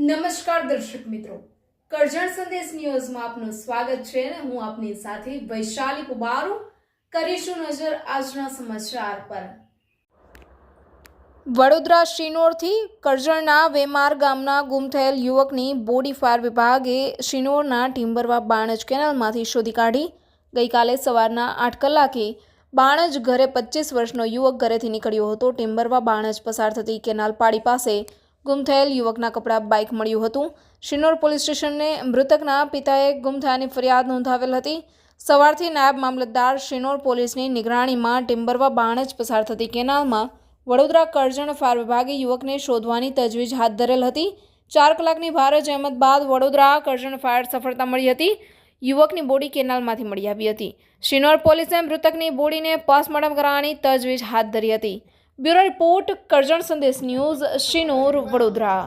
નમસ્કાર દર્શક મિત્રો. કરજણ સંદેશ ન્યૂઝમાં આપનું સ્વાગત છે અને હું આપની સાથે વૈશાલી કુબારુ કરીશું નજર આજના સમાચાર પર. વડોદરા શિનોરથી કરજણના વેમાર ગામના ગુમ થયેલ યુવકની બોડી ફાયર વિભાગે શિનોરના ટિમ્બરવા બાણજ કેનાલમાંથી શોધી કાઢી. ગઈકાલે સવારના આઠ કલાકે બાણજ ઘરે પચીસ વર્ષનો યુવક ઘરેથી નીકળ્યો હતો. ટિમ્બરવા બાણજ પસાર થતી કેનાલ પાડી પાસે ગુમ થયેલ યુવકના કપડાં બાઇક મળ્યું હતું. શિનોર પોલીસ સ્ટેશનને મૃતકના પિતાએ ગુમ થયાની ફરિયાદ નોંધાવેલ હતી. સવારથી નાયબ મામલતદાર શિનોર પોલીસની નિગરાણીમાં ટિમ્બરવા બાણજ પસાર થતી કેનાલમાં વડોદરા કરજણ ફાયર વિભાગે યુવકને શોધવાની તજવીજ હાથ ધરેલ હતી. ચાર કલાકની ભારે જહેમત બાદ વડોદરા કરજણ ફાયર સફળતા મળી હતી. યુવકની બોડી કેનાલમાંથી મળી આવી હતી. શિનોર પોલીસે મૃતકની બોડીને પોસ્ટમોર્ટમ કરાવવાની તજવીજ હાથ ધરી હતી. બ્યુરો રિપોર્ટ કરજણ સંદેશ ન્યૂઝ શિનોર વડોદરા.